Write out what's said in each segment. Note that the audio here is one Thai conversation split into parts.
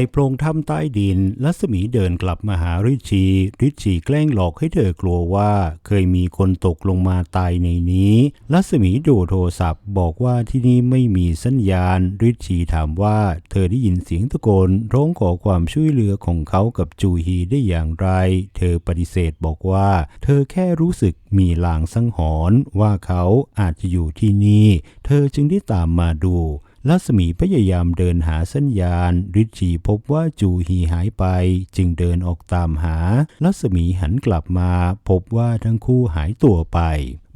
ในโพรงถ้ำใต้ดินรัศมีเดินกลับมาหาริชีริชีแกล้งหลอกให้เธอกลัวว่า เคยมีคนตกลงมาตายในนี้รัศมีดูโทรศัพท์ บอกว่าที่นี่ไม่มีสัญญาณริชชีถามว่าเธอได้ยินเสียงตะโกนร้องขอความช่วยเหลือของเขากับจูฮีได้อย่างไร เธอปฏิเสธบอกว่า เธอแค่รู้สึกมีลางสังหรณ์ว่าเขาอาจจะอยู่ที่นี่ เธอจึงได้ตามมาดู ลัศมีพยายามเดินหาสัญญาณริชีพบว่าจูฮีหายไป จึงเดินออกตามหา ลัศมีหันกลับมาพบว่าทั้งคู่หายตัวไป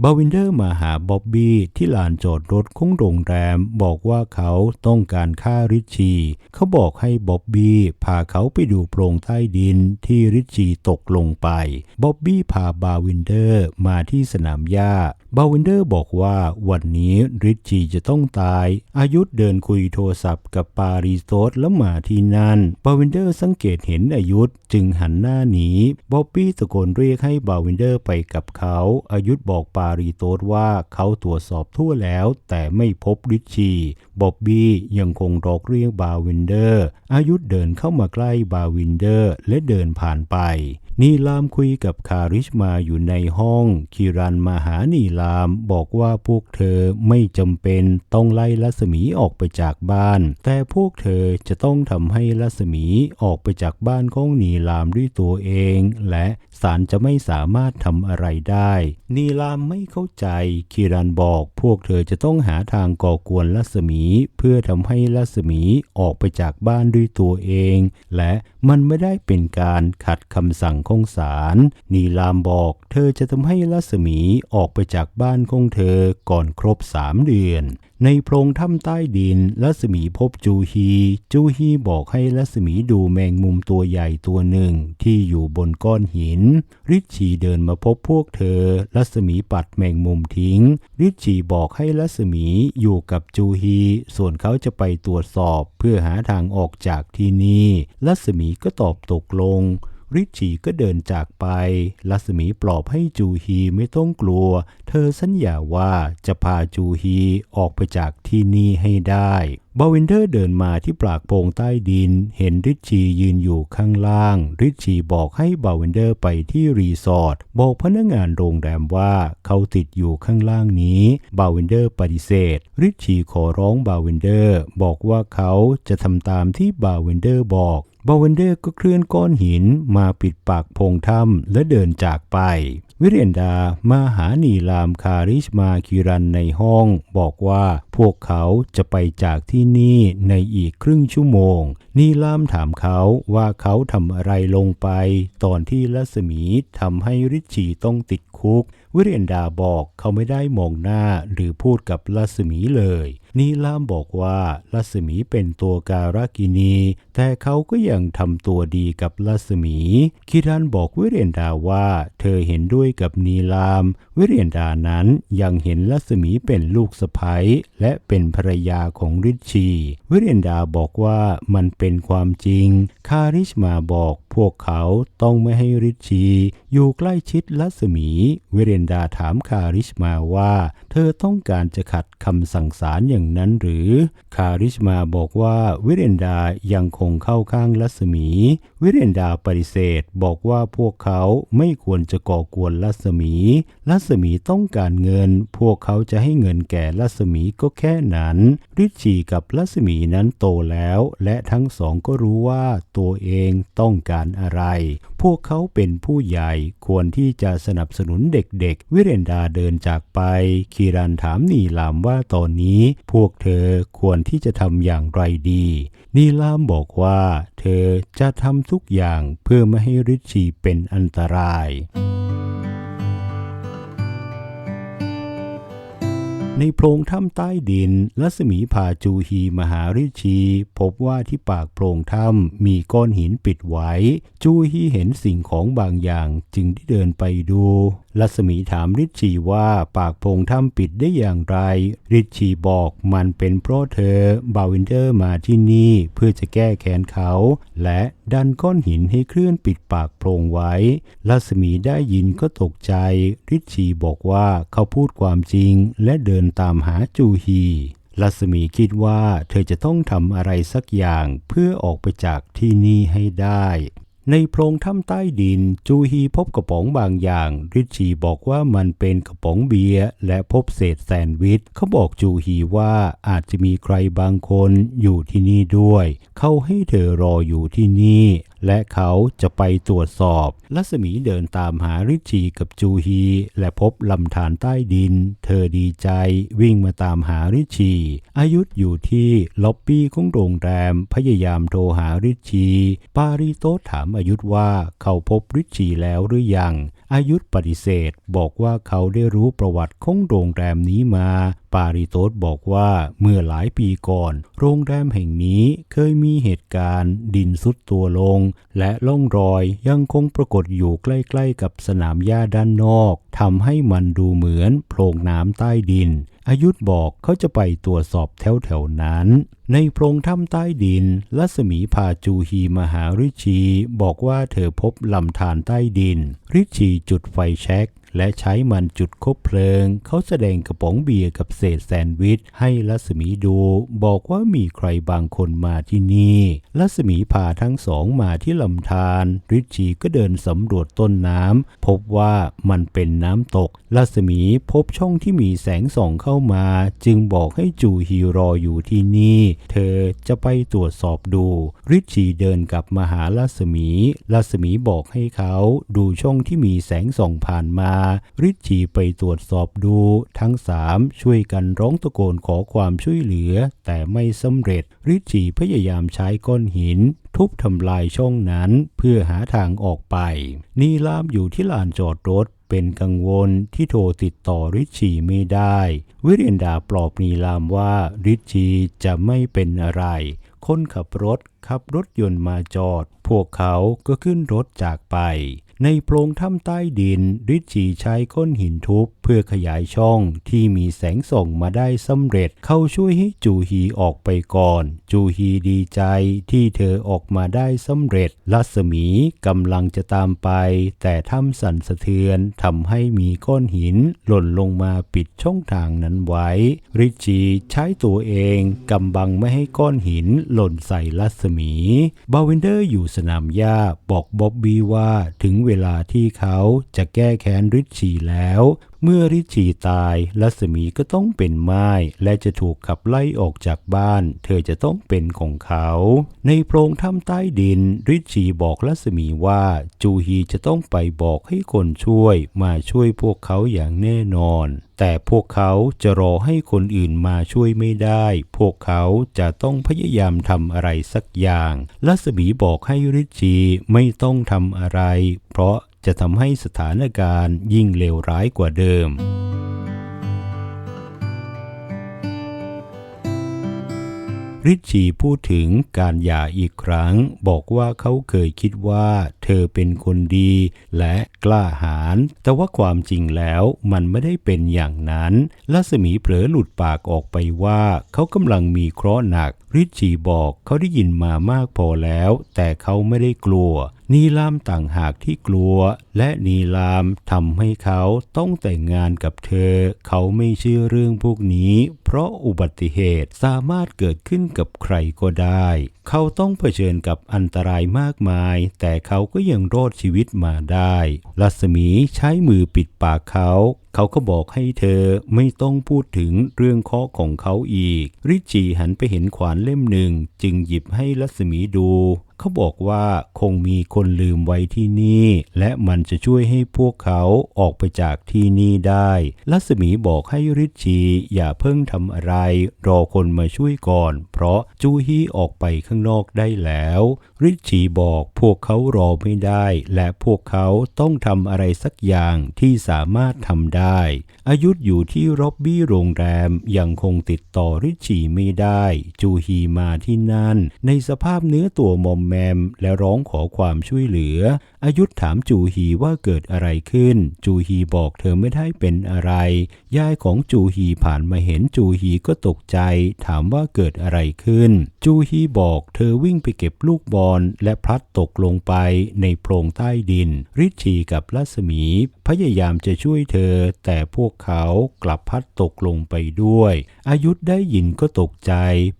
บาวินเดอร์มาหาบ๊อบบี้ที่ลานจอดรถของโรงแรมบอกว่าเขาต้องการฆ่าริชชีเขาบอกให้บ๊อบบี้พาเขาไปดูโพรงใต้ดินที่ริชชีตกลงไปบ๊อบบี้พาบาวินเดอร์มาที่สนามหญ้าบาวินเดอร์บอกว่าวันนี้ริชชีจะต้องตาย อายุเดินคุยโทรศัพท์กับปาริโตสแล้วมาที่นั่น บาวินเดอร์สังเกตเห็นอายุจึงหันหน้าหนีบ๊อบบี้ตะโกนเรียกให้บาวินเดอร์ไปกับเขาอายุบอกปาริโตสว่าเขาตรวจสอบทั่วแล้วแต่ไม่พบริชชีบอบบี้ยังคงรอกเรียกบาวินเดอร์ อายุเดินเข้ามาใกล้บาวินเดอร์และเดินผ่านไป นีลามคุยกับคาริชมาอยู่ในห้อง คิรันมาหานีลามบอกว่าพวกเธอไม่จำเป็นต้องไล่รัศมีออกไปจากบ้าน แต่พวกเธอจะต้องทำให้รัศมีออกไปจากบ้านของนีลามด้วยตัวเอง และศาลจะไม่สามารถทำอะไรได้ นีลามไม่เข้าใจ คิรันบอก พวกเธอจะต้องหาทางก่อกวนลัศมี เพื่อทำให้ลัศมีออกไปจากบ้านด้วยตัวเอง และมันไม่ได้เป็นการขัดคำสั่งของศาลนีลามบอก เธอจะทำให้ลัศมีออกไปจากบ้านของเธอก่อนครบสามเดือน ในโพรงถ้ำใต้ดินรัศมีพบจูฮี จูฮีบอกให้รัศมีดูแมงมุมตัวใหญ่ตัวหนึ่งที่อยู่บนก้อนหิน ริชชีเดินมาพบพวกเธอรัศมีปัดแมงมุมทิ้ง ริชชีบอกให้รัศมีอยู่กับจูฮี ส่วนเขาจะไปตรวจสอบเพื่อหาทางออกจากที่นี่รัศมีก็ตอบตกลง ริชีก็เดินจากไปรัศมีปลอบให้จูฮีไม่ต้องกลัว เธอสัญญาว่าจะพาจูฮีออกไปจากที่นี่ให้ได้บาวินเดอร์เดินมาที่ปากโพงใต้ดิน เห็นริชชียืนอยู่ข้างล่าง ริชชีบอกให้บาวินเดอร์ไปที่รีสอร์ท บอกพนักงานโรงแรมว่าเขาติดอยู่ข้างล่างนี้ บาวินเดอร์ปฏิเสธ ริชชีขอร้องบาวินเดอร์ บอกว่าเขาจะทำตามที่บาวินเดอร์บอก บาเวนเดอร์ก็เคลื่อนก้อนหินมาปิดปากพงถ้ำและเดินจากไป วิเรียนดามาหานีลามคาริชมาคิรันในห้อง บอกว่าพวกเขาจะไปจากที่นี่ในอีกครึ่งชั่วโมง นีลามถามเขาว่าเขาทำอะไรลงไป ตอนที่รัศมีทำให้ริชีต้องติดคุก วิเรียนดาบอกเขาไม่ได้มองหน้าหรือพูดกับรัศมีเลยนีลามบอกว่ารัศมีเป็นตัวการากินี แต่เขาก็ยังทำตัวดีกับรัศมี คิรันบอกวิเรนดาว่าเธอเห็นด้วยกับนีลาม วิเรนดานั้นยังเห็นรัศมีเป็นลูกสะใภ้และเป็นภรรยาของริชชี วิเรนดาบอกว่ามันเป็นความจริง คาริชมาบอกพวกเขาต้องไม่ให้ริชชีอยู่ใกล้ชิดรัศมี วิเรนดาถามคาริชมาว่า เธอต้องการจะขัดคำสั่งสารอย่างนั้นหรือ คาริชมาบอกว่าวิเรนดายังคงเข้าข้างรัศมี วิเรนดาปฏิเสธบอกว่าพวกเขาไม่ควรจะก่อกวนรัศมีรัศมีต้องการเงิน พวกเขาจะให้เงินแก่รัศมีก็แค่นั้น ริชีกับรัศมีนั้นโตแล้ว และทั้งสองก็รู้ว่าตัวเองต้องการอะไร พวกเขาเป็นผู้ใหญ่ควรที่จะสนับสนุนเด็กๆ วิเรนดาเดินจากไป คีรันถามนีลามว่าตอนนี้ พวกเธอควรที่จะทำอย่างไรดี นีลามบอกว่า เธอจะทำทุกอย่างเพื่อไม่ให้ริชชีเป็นอันตราย ในโพรงถ้ำใต้ดินรัศมีพาจูฮีมหาริชี พบว่าที่ปากโพรงถ้ำมีก้อนหินปิดไว้ จูฮีเห็นสิ่งของบางอย่างจึงได้เดินไปดูรัศมีถามริชีว่าปากโพงถ้ำปิดได้อย่างไรริชีบอกมันเป็นเพราะเธอบาวินเดอร์มาที่นี่เพื่อจะแก้แค้นเขา และดันก้อนหินให้เคลื่อนปิดปากโพรงไว้รัศมีได้ยินก็ตกใจริชีบอกว่าเขาพูดความจริงและเดินตามหาจูฮีรัศมีคิดว่าเธอจะต้องทำอะไรสักอย่างเพื่อออกไปจากที่นี่ให้ได้ ในโพรงถ้ำใต้ดิน จูฮีพบกระป๋องบางอย่าง ริชีบอกว่ามันเป็นกระป๋องเบียร์และพบเศษแซนด์วิชเขาบอกจูฮีว่าอาจจะมีใครบางคนอยู่ที่นี่ด้วย เขาให้เธอรออยู่ที่นี่ และเขาจะไปตรวจสอบ ลัศมีเดินตามหาริชีกับจูฮี และพบลำธารใต้ดิน เธอดีใจวิ่งมาตามหาริชี อายุอยู่ที่ล็อบบี้ของโรงแรมพยายามโทรหาริชี ปาริโตถามอายุว่าเขาพบริชีแล้วหรือยัง อายุปฏิเสธ บอกว่าเขาได้รู้ประวัติของโรงแรมนี้มา ปาริโตสบอกว่าเมื่อหลายปีก่อน โรงแรมแห่งนี้เคยมีเหตุการณ์ดินสุดตัวลง และล่องรอยยังคงปรากฏอยู่ใกล้ๆกับสนามหญ้าด้านนอกทำให้มันดูเหมือนโพรงน้ำใต้ดิน อายุธบอกเขาจะไปตรวจสอบแถวๆนั้น ในโพรงถ้ำใต้ดิน ลัศมีพาจูฮีมหาริชี บอกว่าเธอพบลำธารใต้ดิน ริชีจุดไฟแช็ก และใช้มันจุดคบเพลิง เขาแสดงกระป๋องเบียร์กับเศษแซนด์วิช ให้รัศมีดู บอกว่ามีใครบางคนมาที่นี่รัศมีพาทั้งสองมาที่ลำธารริชชีก็เดินสำรวจต้นน้ำพบว่ามันเป็นน้ำตกรัศมีพบช่องที่มีแสงส่องเข้ามา จึงบอกให้จูฮีรออยู่ที่นี่ เธอจะไปตรวจสอบดูริชชีเดินกลับมาหารัศมีรัศมีบอกให้เขาดูช่องที่มีแสงส่องผ่านมาริชีไปตรวจสอบดูทั้งสามช่วยกันร้องตะโกนขอความช่วยเหลือ แต่ไม่สำเร็จริชีพยายามใช้ก้อนหิน ทุบทำลายช่องนั้นเพื่อหาทางออกไป นีลามอยู่ที่ลานจอดรถเป็นกังวลที่โทรติดต่อริชีไม่ได้ วิเรียนดาปลอบนีลามว่าริชชีจะไม่เป็นอะไรคนขับรถขับรถยนต์มาจอด พวกเขาก็ขึ้นรถจากไป ในโพรงถ้ำใต้ดินริชีใช้ก้อนหินทุบเพื่อขยายช่องที่มีแสงส่องมาได้สำเร็จ เขาช่วยให้จูฮีออกไปก่อน จูฮีดีใจที่เธอออกมาได้สำเร็จรัศมีกำลังจะตามไป แต่ถ้ำสั่นสะเทือนทำให้มีก้อนหิน หล่นลงมาปิดช่องทางนั้นไว้ ริชีใช้ตัวเองกำบังไม่ให้ก้อนหินหล่นใส่รัศมี บาวินเดอร์อยู่สนามหญ้าบอกบ๊อบบี้ว่าถึงเวลาที่เขาจะแก้แค้นริชชีแล้ว เมื่อริชีตายรัศมีก็ต้องเป็นไม้และจะถูกขับไล่ออกจากบ้าน เธอจะต้องเป็นของเขา ในโพรงถ้ำใต้ดินริชีบอกรัศมีว่าจูฮีจะต้องไปบอกให้คนช่วยมาช่วยพวกเขาอย่างแน่นอน แต่พวกเขาจะรอให้คนอื่นมาช่วยไม่ได้ พวกเขาจะต้องพยายามทำอะไรสักอย่างรัศมีบอกให้ริชีไม่ต้องทำอะไร เพราะ จะทำให้สถานการณ์ยิ่งเลวร้ายกว่าเดิม ริชชีพูดถึงการหย่าอีกครั้ง บอกว่าเขาเคยคิดว่าเธอเป็นคนดีและกล้าหาญแต่ว่าความจริงแล้วมันไม่ได้เป็นอย่างนั้นรัศมีเผลอหลุดปากออกไปว่า เขากำลังมีเคราะห์หนักริชชีบอกเขาได้ยินมามากพอแล้ว แต่เขาไม่ได้กลัว นีลามต่างหากที่กลัว และนีลามทำให้เขาต้องแต่งงานกับเธอ เขาไม่เชื่อเรื่องพวกนี้ เพราะอุบัติเหตุสามารถเกิดขึ้นกับใครก็ได้ เขาต้องเผชิญกับอันตรายมากมาย แต่เขาก็ยังรอดชีวิตมาได้ รัศมีใช้มือปิดปากเขา เขาก็บอกให้เธอไม่ต้องพูดถึงเรื่องข้อของเขาอีก ริชีหันไปเห็นขวานเล่มหนึ่ง จึงหยิบให้รัศมีดู เขาบอกว่าคงมีคนลืมไว้ที่นี่ และมันจะช่วยให้พวกเขาออกไปจากที่นี่ได้รัศมีบอกให้ริชีอย่าเพิ่งทำอะไร รอคนมาช่วยก่อน เพราะจูฮีออกไปข้างนอกได้แล้ว ริชีบอกพวกเขารอไม่ได้ และพวกเขาต้องทำอะไรสักอย่างที่สามารถทำได้อายุธอยู่ที่ร็อบบี้โรงแรมยังคงติดต่อริชชีไม่ได้ จูฮีมาที่นั่น ในสภาพเนื้อตัวมอมแมม และร้องขอความช่วยเหลือ อายุธถามจูฮีว่าเกิดอะไรขึ้น จูฮีบอกเธอไม่ได้เป็นอะไร ยายของจูฮีผ่านมาเห็นจูฮีก็ตกใจ ถามว่าเกิดอะไรขึ้น จูฮีบอกเธอวิ่งไปเก็บลูกบอลและพลัดตกลงไปในโพรงใต้ดิน ริชีกับรัศมี พยายามจะช่วยเธอแต่พวกเขากลับพัดตกลงไปด้วย อายุธได้ยินก็ตกใจ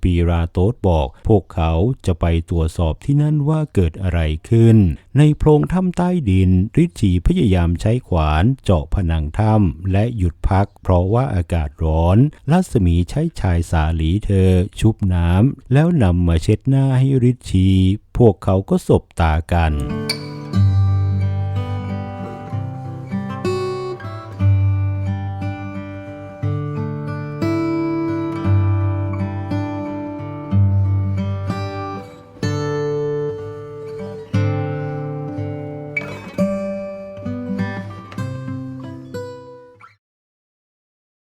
ปีราโตสบอก พวกเขาจะไปตรวจสอบที่นั่นว่าเกิดอะไรขึ้น ในโพรงถ้ำใต้ดินริชีพยายามใช้ขวานเจาะผนังถ้ำและหยุดพัก เพราะว่าอากาศร้อนรัศมีใช้ชายสาลีเธอ ชุบน้ำแล้วนำมาเช็ดหน้าให้ริชชีพวกเขาก็สบตากัน